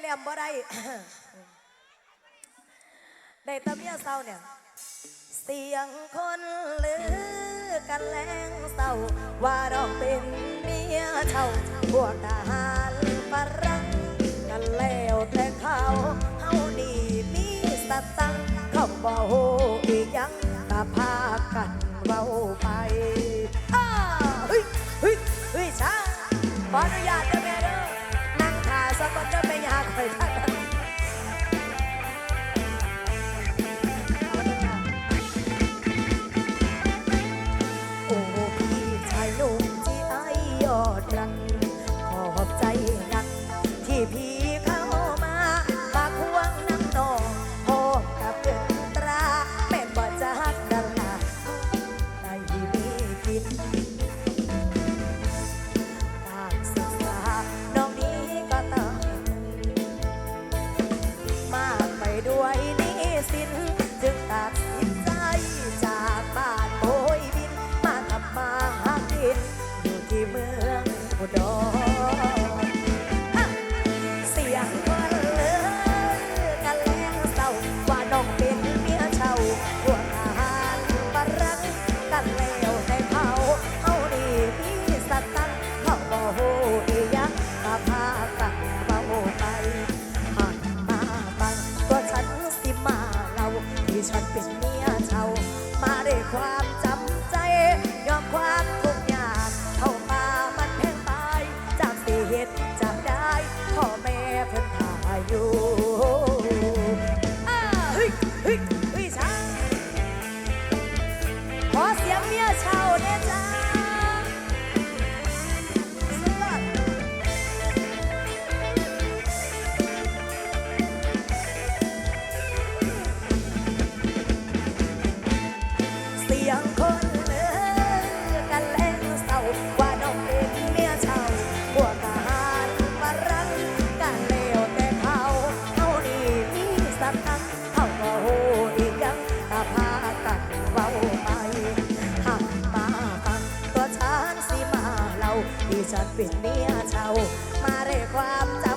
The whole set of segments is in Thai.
แหลมบ่ได้ได้ตะเมียเศร้าเนี่ย เสียงคนลือกันแรงเศร้า ว่าเราเป็นเมียเช่าพวกทหารฝรั่งกันแล้วแต่เขาเฮานี่มีสตังค์เขาบ่ฮู้อีกยังตาพากันเว้าไป ถ่ ที่ฉันเป็นเมียเช่ามาด้วยความจำ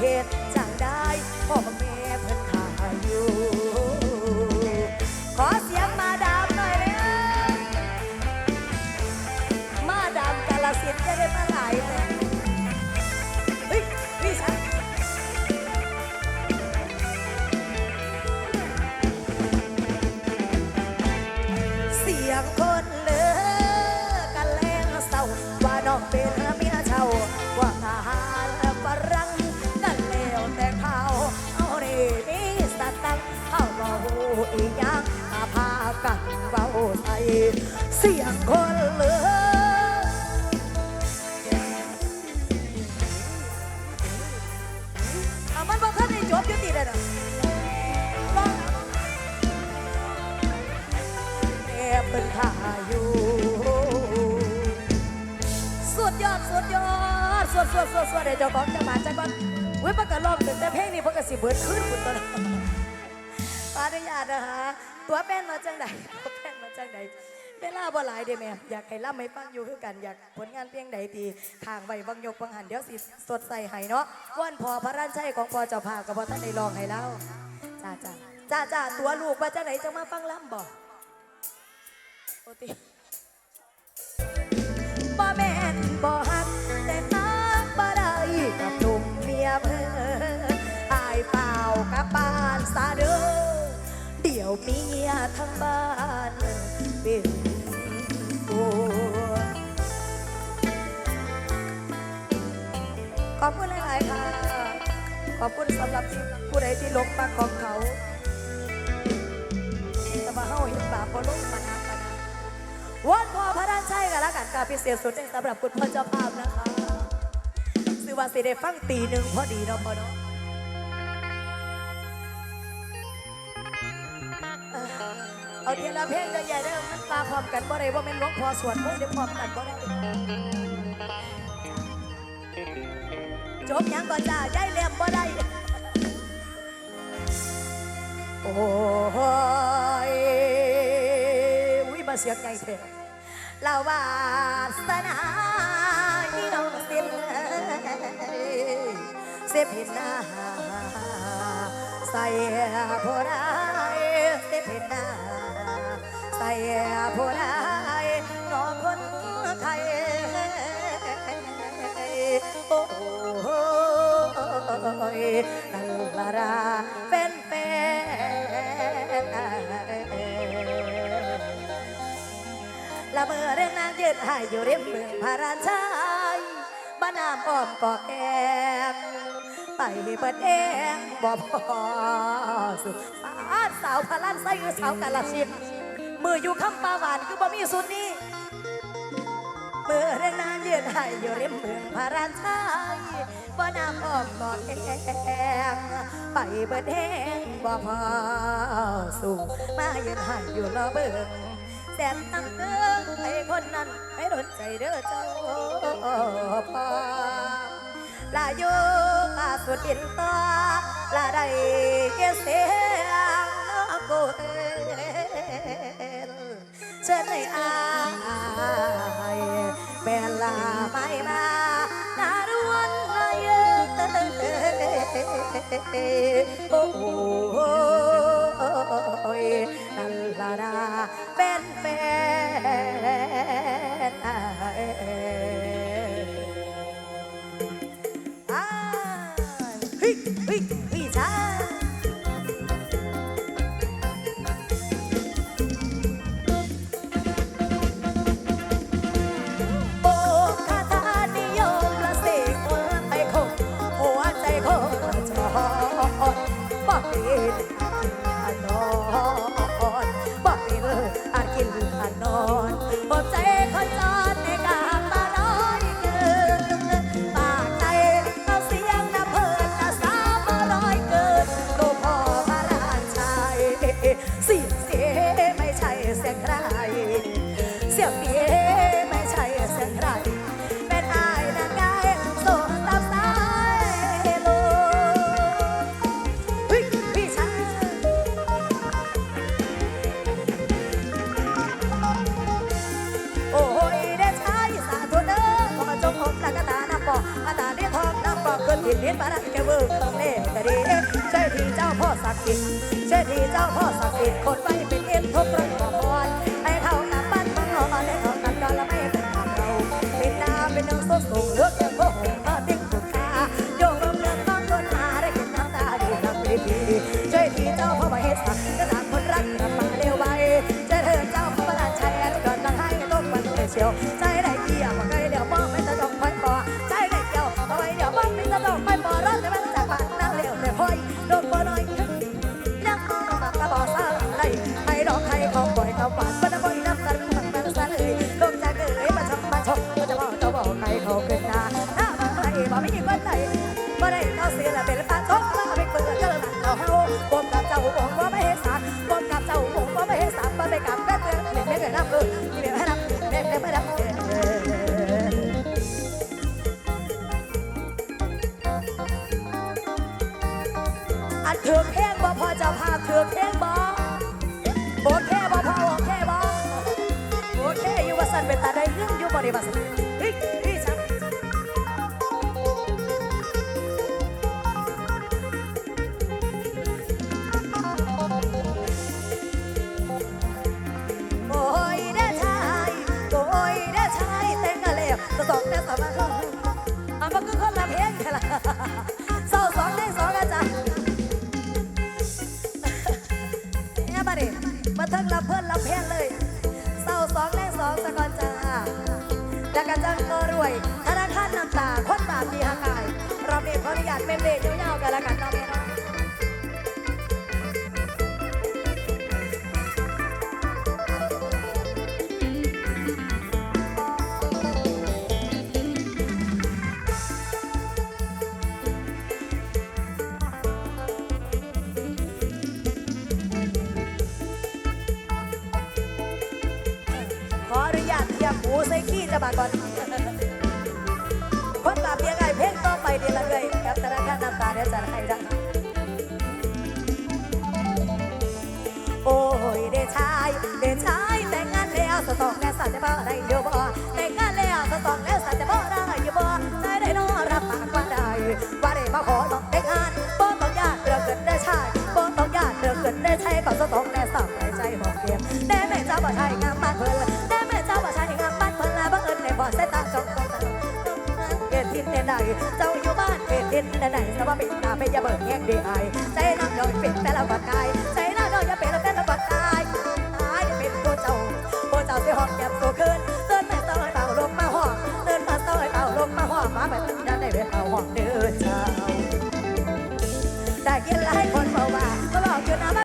เหตุจากได้พ่อ เสียงคนเลือเอามันบอกท่านได้จบยุติได้หรอแอบเป็นท่าอยู่ สุดยอด สุดยอด สุดสุดสุดสุดเดี๋ยวจ้าของจะมาจังก่อนเว้ยประกาศรอบถึงแต่เพลงนี้ประกาศสิเบิดขึ้นคุณตัวนั้น อนุญาตนะคะตัวแป้นมาจังใดตัวแป้นมาจังใดเวลาบ่หลายเด้แม่อยากให้ล่ำให้ฟังอยู่คือกันอยากผลงานเพียงใดตีทางไว้บังยกบังหันเดี๋ยวสิสดใส่ให้เนาะว่านพอพระรันชัยของพอเจ้าภาพกับพอท่านได้ลองให้เล่าจ้าจ้าจ้าจ้าตัวลูกมาจังไหนจะมาฟังล่ำบ่โอติ วเมียทั้งบ้านเป็นห่วงขอบคุณหลาย ๆ ค่ะ ขอบคุณสำหรับผู้ใดที่ลงมาของเขาแต่ว่าเฮาเห็นบาปบ่ลงมานาปานนั้นวันพอพระด้านใชัยกันแล้วกันการพิเศษสุดในสำหรับคุณพ่อเจ้าภาพนะคะซื้อว่าสิได้ฟังตีหนึ่งพอดีเนาะพ่อเนาะ เทีละเพลงจะใหญ่ได้อมันมาพร้อมกันบ่ได้ว่าเป็นหลวงพ่อสวดมนต์ได้พร้อมกันบ่ได้จบยังก่อนจ้าย้ายเลี่ยมบ่ได้ โอ้ยวิมาเสียงไงเถอะลาวาสนาอีน้องสิ้นเสพินาใส่ผู้ใดเสพินนา ใส่ผู้ใดน้องคนไทยโอ้ยนันลาราเป็นเป็นละเมื่อเรื่องนางยืนหายอยู่ริมเมืองพระราชายบ้านน้ำอ้อมกอกแกงไปเปิดเองบ่พอสุสานสาวพลันไส้คือสาวกาลสิน มืออยู่คำปาหวานคือบ่มีสุดนี้เมื่อเรื่องนานยืนให้อยู่ริมเมืองพระราชายบ่น้ำออมกอดแองไปเบิดแห้งบ่พอสู่มาเยืนให้อยู่รอเบิ่งแสนตั้งเอิงให้คนนั้นให้โดนใจเด้อเจ้าพอลาอยู่ลาสุดอินต่อลาได้เกเสียงน้องกูเอ้ เชิญให้อายเวลาไม่มาดาดวนให้โอ้โหนันลาดาเป็นแฟน อั กเกินหินหินมาดันแกเบิกเล่กะดีใช่ที่เจ้าพ่อศักดิ์สิทธิ์ใช่ที่เจ้าพ่อศักดิ์สิทธิ์คนไว้เป็นเอ็นทุกเรื่องขอพรให้เขาน เสียละเป็นปาทองมาไปเปิดเจอหนังเขาเฮาบ่กับเจ้าบ่บ่ไม่เฮ็ดสักบ่กับเจ้าบ่บ่ไม่เฮ็ดสักบ่ไปกับแม่เตือนเล่นแม่เกิดน้ำเออเดี๋ยวให้น้ำแม่แม่ไม่น้ำเอออันถือเพลงบ่พอจะพาถือเพลงบ่โอเคบ่พอโอเคบ่โอเคอยู่ว่าสันเป็นตาได้เรื่องอยู่บ่ได้ว่าสัน จักกันจังเออรวย ธนาคารน้ำตาคนบาปดีหากาย เรามีขออนุญาตเมมเบรยาวๆกันละกันเราะแม่เนาะ หูใส่ขี้จะมาก่อน คนตาเพียงไงเพลงต่อไปเดี๋ยวละเลยครับธนาคารน้ำตาเดี๋ยวจะให้ดังโอ้ยเดชายเดชายแต่งงานแล้วสตองและสัตว์จะบ่ได้อยู่บ่แต่งงานแล้วสตองแล้ว ใดเจ้าอยู่บ้านเกิดทิศใดสว่าเป็นตาเป็นยาเบิกแยกดีไอใจน้ำย่อยเป็นแต่ละบัดกายใจน้ำย่อยอย่าเป็นแต่ละบัดกายตายเป็นผู้เจ้าผู้เจ้าสิหอบแก็บตัวคืนเตือนม่เต้ยเป่าลงมาหอบเตือนมาเต้ยเป่าลงมาหอบมาแบบนั้นได้เป็นเป่าหอบเดือเจ้าได้ยินหลายคนบอกว่าก็บอกอยู่นะ